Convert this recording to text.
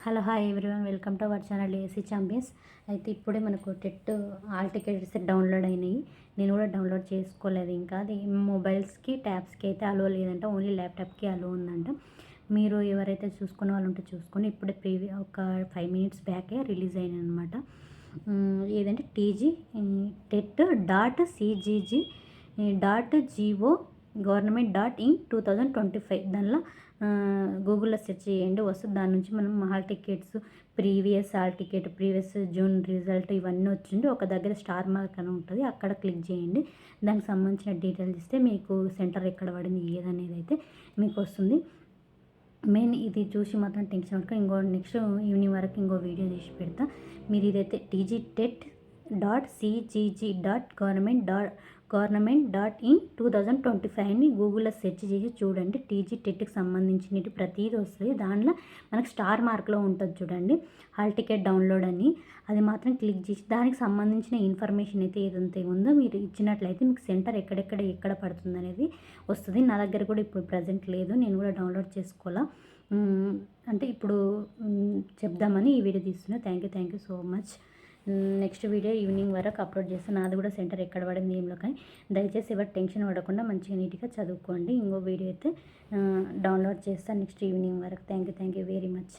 Hello hi everyone. Welcome to our channel AC champions అయితే ఇప్పుడే మనకు టెట్ ఆల్ టికెట్స్ డౌన్లోడ్ అయినాయి. నేను కూడా డౌన్లోడ్ చేసుకోలేదు ఇంకా. అది మొబైల్స్కి ట్యాబ్స్కి అయితే అలో లేదంట. ఓన్లీ ల్యాప్టాప్కి అలో ఉందంట. మీరు ఎవరైతే చూసుకున్న వాళ్ళు ఉంటే చూసుకొని ఇప్పుడే ప్రీవి ఒక ఫైవ్ మినిట్స్ బ్యాకే రిలీజ్ అయినాయి అనమాట ఏదంటే TG TET dot CGG dot GO government dot in two thousand twenty five. దానిలో గూగుల్లో సెర్చ్ చేయండి. వస్తుంది. దాని నుంచి మనం hall tickets previous hall ticket previous June result ఇవన్నీ వచ్చిండి. ఒక దగ్గర స్టార్ మార్క్ అని ఉంటుంది. అక్కడ క్లిక్ చేయండి. దానికి సంబంధించిన డీటెయిల్స్ ఇస్తే మీకు సెంటర్ ఎక్కడ పడింది ఏదనేది అయితే మీకు వస్తుంది. మెయిన్ ఇది చూసి మాత్రం టెన్షన్ పడుకో. ఇంకో నెక్స్ట్ ఈవినింగ్ వరకు ఇంకో వీడియో తీసి పెడతా. మీరు ఇదైతే TG TET dot CGG dot government dot government dot in two thousand twenty ఫైవ్ని గూగుల్లో సెర్చ్ చేసి చూడండి. టీజీ టెట్కి సంబంధించినవి ప్రతిదీ వస్తుంది. దాంట్లో మనకు స్టార్ మార్క్లో ఉంటుంది చూడండి. హాల్ టికెట్ డౌన్లోడ్ అని. అది మాత్రం క్లిక్ చేసి దానికి సంబంధించిన ఇన్ఫర్మేషన్ అయితే ఏదైతే ఉందో మీరు ఇచ్చినట్లయితే మీకు సెంటర్ ఎక్కడెక్కడ ఎక్కడ పడుతుంది అనేది వస్తుంది. నా దగ్గర కూడా ఇప్పుడు ప్రజెంట్ లేదు. నేను కూడా డౌన్లోడ్ చేసుకోవాలా? అంటే ఇప్పుడు చెప్దామని ఈ వీడియో తీస్తున్నా. Thank you thank you so much next video evening వరకు అప్లోడ్ చేస్తాను నాది కూడా సెంటర్ ఎక్కడ పడింది ఏంలో కానీ దయచేసి ఎవరు టెన్షన్ పడకుండా మంచిగా నీట్గా చదువుకోండి. ఇంకో వీడియో అయితే డౌన్లోడ్ చేస్తాను నెక్స్ట్ ఈవినింగ్ వరకు. Thank you thank you very much